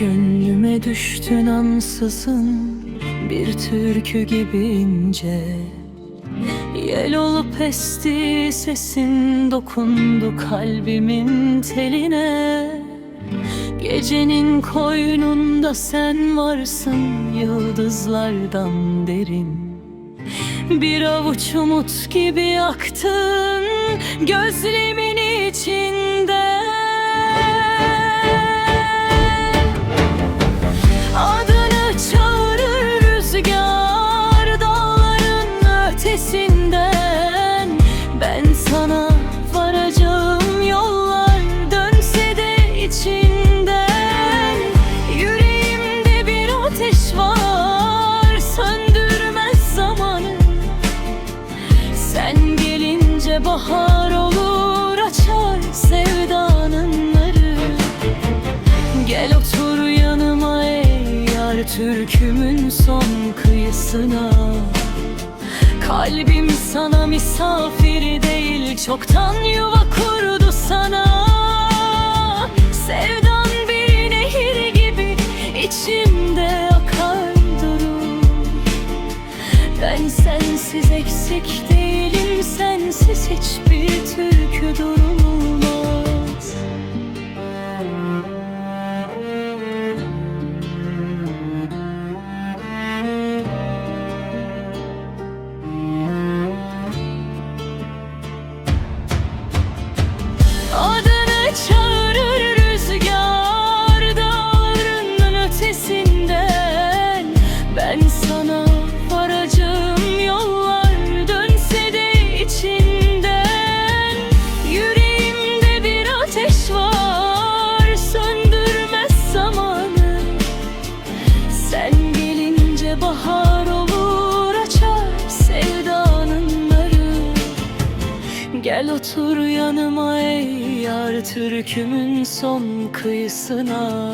Bütün ansızın bir türkü gibi ince Yel olup esti sesin dokundu kalbimin teline. Gecenin koynunda sen varsın yıldızlardan derin. Bir avuç umut gibi yaktın gözlerimin içinde gelince bahar olur açar sevdanın narı. Gel otur yanıma ey yar türkümün son kıyısına. Kalbim sana misafir değil çoktan yuva kurdu sana Ben sensiz eksik değilim sensiz hiçbir türkü durulmaz. Adını bahar olur açar sevdanın narı Gel otur yanıma ey yar türkümün son kıyısına.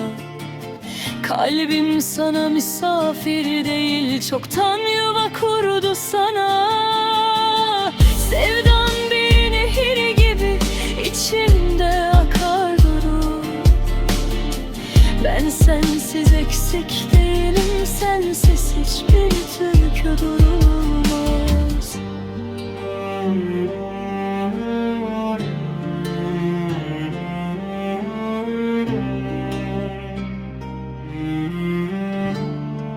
Kalbim sana misafir değil çoktan yuva kurdu sana. Sevdan bir nehir gibi içimde akar durur. Ben sensiz eksik music speaks.